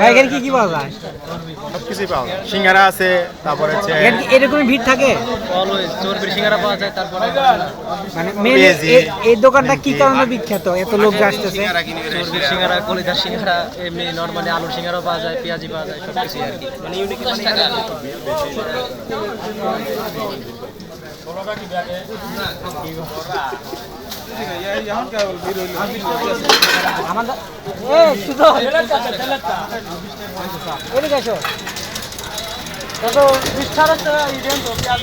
ভাই কি কি পাওয়া যায়? সবকিছুই পাওয়া যায়। সিঙ্গারা আছে তারপরে এখানে ভিড় থাকে? অলওয়েজ চর্বির সিঙ্গারা পাওয়া যায় তারপরে মানে এই দোকানটা কি কারণে বিখ্যাত? এত লোক আসতেছে? চর্বির সিঙ্গারা কলিদার সিঙ্গারা এমনি নর্মালি আলুর সিঙ্গারাও পাওয়া যায় পেঁয়াজি পাওয়া যায় সব আর কি। মানে ইউনিক আমাদের এ সুতো এদিকে আসো কত বিস্তার আছে ইডেন তো পেঁয়াজ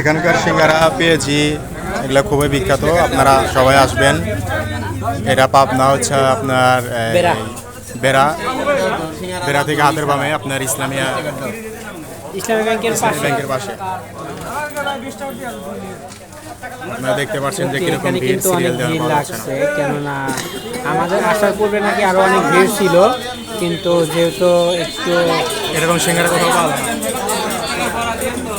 এখানকার সিঙ্গারা পেয়েছি এগুলো খুবই বিখ্যাত। আপনারা সবাই আসবেন। এটা পাবনা হচ্ছে আপনার বেড়া। বেড়া। থেকে হাতের বামে আপনার ইসলামিয়া। ইসলামী ব্যাংকের পাশে। আপনারা দেখতে পাচ্ছেন যে কীরকম ভিড় সিরিয়াল দেওয়া। লাগছে কেননা আমাদের আসার পূর্বে নাকি আরও অনেক ভিড় ছিল কিন্তু যেহেতু একটু এরকম সিঙ্গারা কোথাও পাওয়া যায় না।